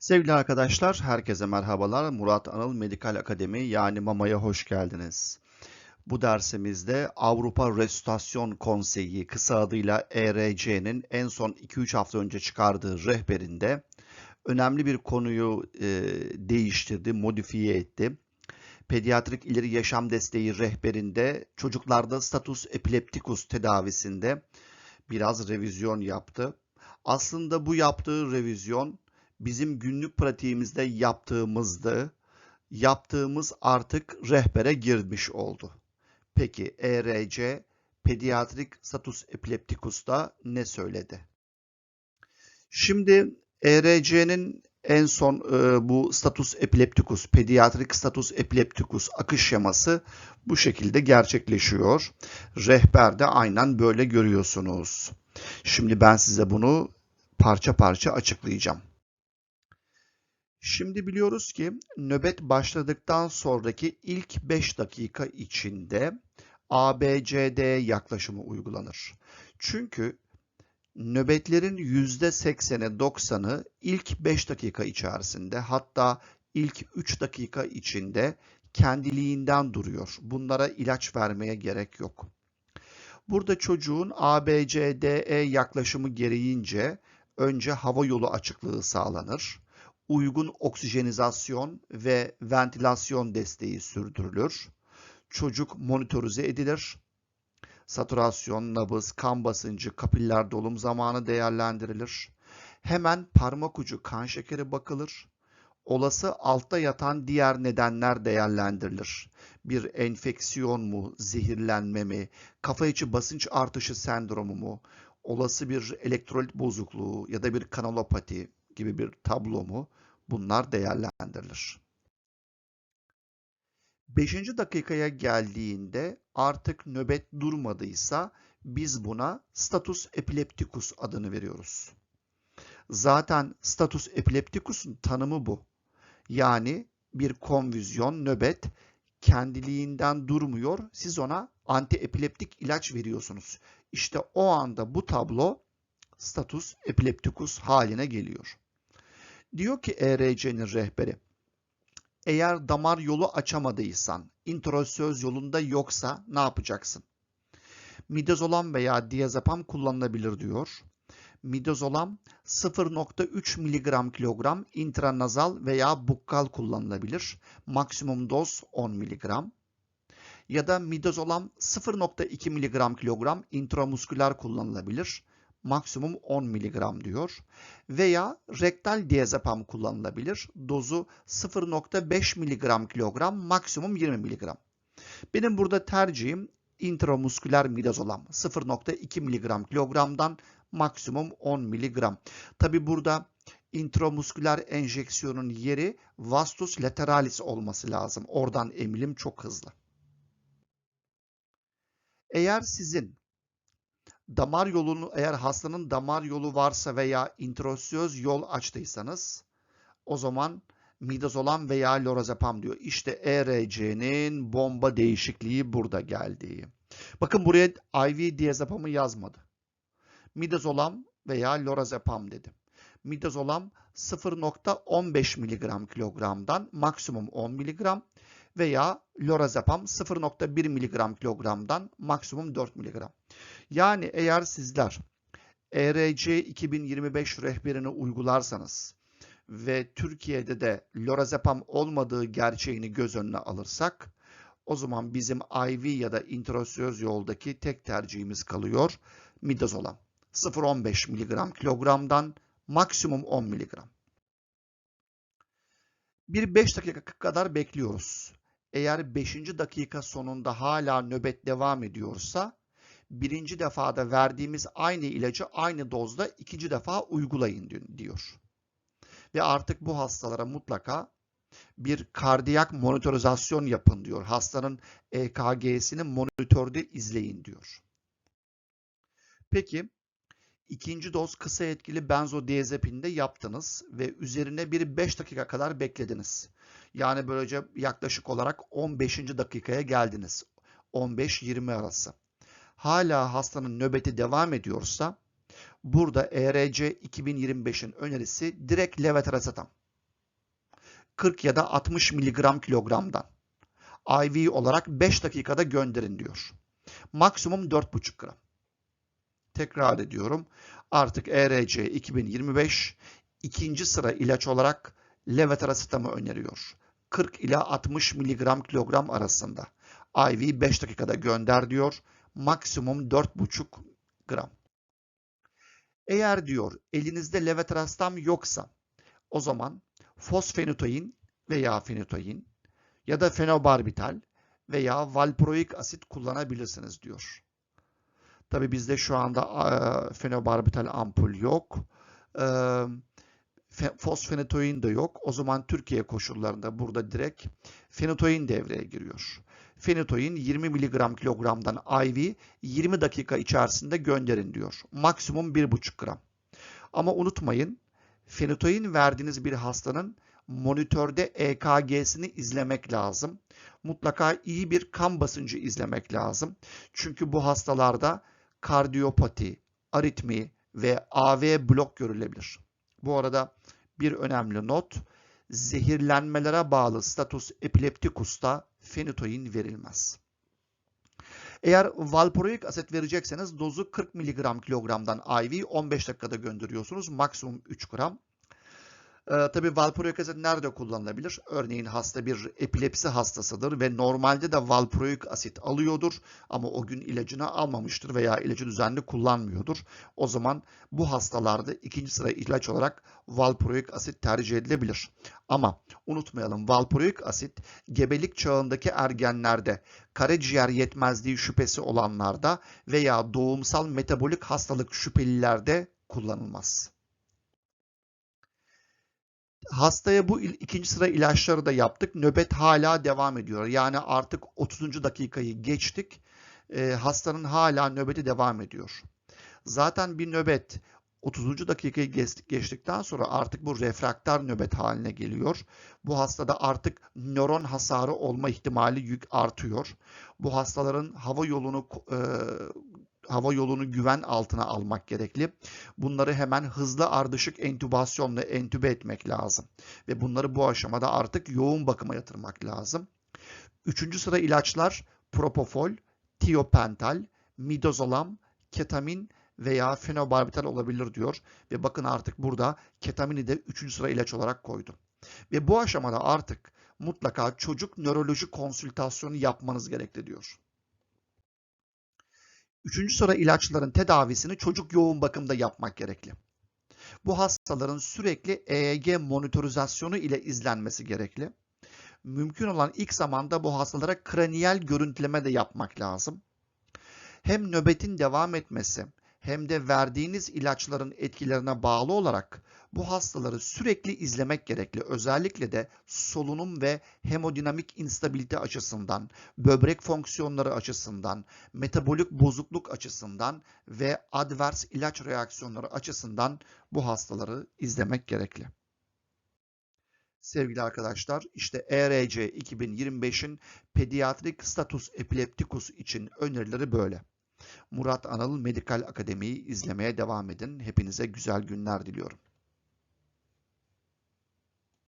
Sevgili arkadaşlar, herkese merhabalar. Murat Anıl Medikal Akademi yani MAMA'ya hoş geldiniz. Bu dersimizde Avrupa Restorasyon Konseyi kısa adıyla ERC'nin en son 2-3 hafta önce çıkardığı rehberinde önemli bir konuyu e, değiştirdi, modifiye etti. Pediatrik ileri yaşam desteği rehberinde çocuklarda status epileptikus tedavisinde biraz revizyon yaptı. Aslında bu yaptığı revizyon bizim günlük pratiğimizde yaptığımızdı. Yaptığımız artık rehbere girmiş oldu. Peki ERC pediatrik status epileptikus'ta ne söyledi? Şimdi ERC'nin en son e, bu status epileptikus, pediatrik status epileptikus akış şeması bu şekilde gerçekleşiyor. Rehberde aynen böyle görüyorsunuz. Şimdi ben size bunu parça parça açıklayacağım. Şimdi biliyoruz ki nöbet başladıktan sonraki ilk 5 dakika içinde ABCD yaklaşımı uygulanır. Çünkü nöbetlerin %80'i 90'ı ilk 5 dakika içerisinde hatta ilk 3 dakika içinde kendiliğinden duruyor. Bunlara ilaç vermeye gerek yok. Burada çocuğun ABCDE yaklaşımı gereğince önce hava yolu açıklığı sağlanır uygun oksijenizasyon ve ventilasyon desteği sürdürülür. Çocuk monitörize edilir. Saturasyon, nabız, kan basıncı, kapiller dolum zamanı değerlendirilir. Hemen parmak ucu kan şekeri bakılır. Olası altta yatan diğer nedenler değerlendirilir. Bir enfeksiyon mu, zehirlenme mi, kafa içi basınç artışı sendromu mu, olası bir elektrolit bozukluğu ya da bir kanalopati gibi bir tablo mu? Bunlar değerlendirilir. Beşinci dakikaya geldiğinde artık nöbet durmadıysa biz buna status epileptikus adını veriyoruz. Zaten status epileptikus'un tanımı bu. Yani bir konvüzyon, nöbet kendiliğinden durmuyor. Siz ona antiepileptik ilaç veriyorsunuz. İşte o anda bu tablo status epileptikus haline geliyor. Diyor ki ERC'nin rehberi, eğer damar yolu açamadıysan, introsöz yolunda yoksa ne yapacaksın? Midazolam veya diazepam kullanılabilir diyor. Midazolam 0.3 mg kilogram intranazal veya bukkal kullanılabilir. Maksimum doz 10 mg. Ya da midazolam 0.2 mg kilogram intramusküler kullanılabilir maksimum 10 mg diyor. Veya rektal diazepam kullanılabilir. Dozu 0.5 mg kilogram, maksimum 20 mg. Benim burada tercihim intramusküler midazolam 0.2 mg kilogramdan maksimum 10 mg. Tabi burada intramusküler enjeksiyonun yeri vastus lateralis olması lazım. Oradan emilim çok hızlı. Eğer sizin damar yolunu eğer hastanın damar yolu varsa veya introsöz yol açtıysanız o zaman midazolam veya lorazepam diyor. İşte ERC'nin bomba değişikliği burada geldi. Bakın buraya IV diazepamı yazmadı. Midazolam veya lorazepam dedim. Midazolam 0.15 mg kilogramdan maksimum 10 mg veya lorazepam 0.1 mg kilogramdan maksimum 4 mg. Yani eğer sizler ERC 2025 rehberini uygularsanız ve Türkiye'de de lorazepam olmadığı gerçeğini göz önüne alırsak o zaman bizim IV ya da intrasöz yoldaki tek tercihimiz kalıyor midazolam. 0.15 mg kilogramdan maksimum 10 mg. Bir 5 dakika kadar bekliyoruz. Eğer 5. dakika sonunda hala nöbet devam ediyorsa birinci defada verdiğimiz aynı ilacı aynı dozda ikinci defa uygulayın diyor. Ve artık bu hastalara mutlaka bir kardiyak monitorizasyon yapın diyor. Hastanın EKG'sini monitörde izleyin diyor. Peki ikinci doz kısa etkili benzodiazepinde yaptınız ve üzerine bir 5 dakika kadar beklediniz. Yani böylece yaklaşık olarak 15. dakikaya geldiniz. 15-20 arası hala hastanın nöbeti devam ediyorsa burada ERC 2025'in önerisi direkt levetiracetam. 40 ya da 60 miligram kilogramdan IV olarak 5 dakikada gönderin diyor. Maksimum 4,5 gram. Tekrar ediyorum. Artık ERC 2025 ikinci sıra ilaç olarak levetiracetamı öneriyor. 40 ila 60 miligram kilogram arasında. IV 5 dakikada gönder diyor. Maksimum 4,5 gram. Eğer diyor elinizde levetiracetam yoksa o zaman fosfenitoin veya fenitoin ya da fenobarbital veya valproik asit kullanabilirsiniz diyor. Tabi bizde şu anda e, fenobarbital ampul yok. E, fosfenitoin de yok. O zaman Türkiye koşullarında burada direkt fenitoin devreye giriyor. Fenitoin 20 mg kilogramdan IV 20 dakika içerisinde gönderin diyor. Maksimum 1,5 gram. Ama unutmayın fenitoin verdiğiniz bir hastanın monitörde EKG'sini izlemek lazım. Mutlaka iyi bir kan basıncı izlemek lazım. Çünkü bu hastalarda kardiyopati, aritmi ve AV blok görülebilir. Bu arada bir önemli not, zehirlenmelere bağlı status epileptikusta fenitoin verilmez. Eğer valproik asit verecekseniz dozu 40 mg kilogramdan IV 15 dakikada gönderiyorsunuz. Maksimum 3 gram. Ee, tabii valproik asit nerede kullanılabilir? Örneğin hasta bir epilepsi hastasıdır ve normalde de valproik asit alıyordur ama o gün ilacını almamıştır veya ilacı düzenli kullanmıyordur. O zaman bu hastalarda ikinci sıra ilaç olarak valproik asit tercih edilebilir. Ama unutmayalım valproik asit gebelik çağındaki ergenlerde karaciğer yetmezliği şüphesi olanlarda veya doğumsal metabolik hastalık şüphelilerde kullanılmaz. Hastaya bu ikinci sıra ilaçları da yaptık. Nöbet hala devam ediyor. Yani artık 30. dakikayı geçtik. E, hastanın hala nöbeti devam ediyor. Zaten bir nöbet 30. dakikayı geçtikten sonra artık bu refraktar nöbet haline geliyor. Bu hastada artık nöron hasarı olma ihtimali yük artıyor. Bu hastaların hava yolunu e, hava yolunu güven altına almak gerekli. Bunları hemen hızlı ardışık entübasyonla entübe etmek lazım. Ve bunları bu aşamada artık yoğun bakıma yatırmak lazım. Üçüncü sıra ilaçlar propofol, tiopental, midazolam, ketamin veya fenobarbital olabilir diyor. Ve bakın artık burada ketamini de üçüncü sıra ilaç olarak koydu. Ve bu aşamada artık mutlaka çocuk nöroloji konsültasyonu yapmanız gerekli diyor. Üçüncü sıra ilaçların tedavisini çocuk yoğun bakımda yapmak gerekli. Bu hastaların sürekli EEG monitorizasyonu ile izlenmesi gerekli. Mümkün olan ilk zamanda bu hastalara kraniyel görüntüleme de yapmak lazım. Hem nöbetin devam etmesi hem de verdiğiniz ilaçların etkilerine bağlı olarak bu hastaları sürekli izlemek gerekli. Özellikle de solunum ve hemodinamik instabilite açısından, böbrek fonksiyonları açısından, metabolik bozukluk açısından ve advers ilaç reaksiyonları açısından bu hastaları izlemek gerekli. Sevgili arkadaşlar, işte ERC 2025'in pediatrik status epileptikus için önerileri böyle. Murat Anıl Medikal Akademi'yi izlemeye devam edin. Hepinize güzel günler diliyorum.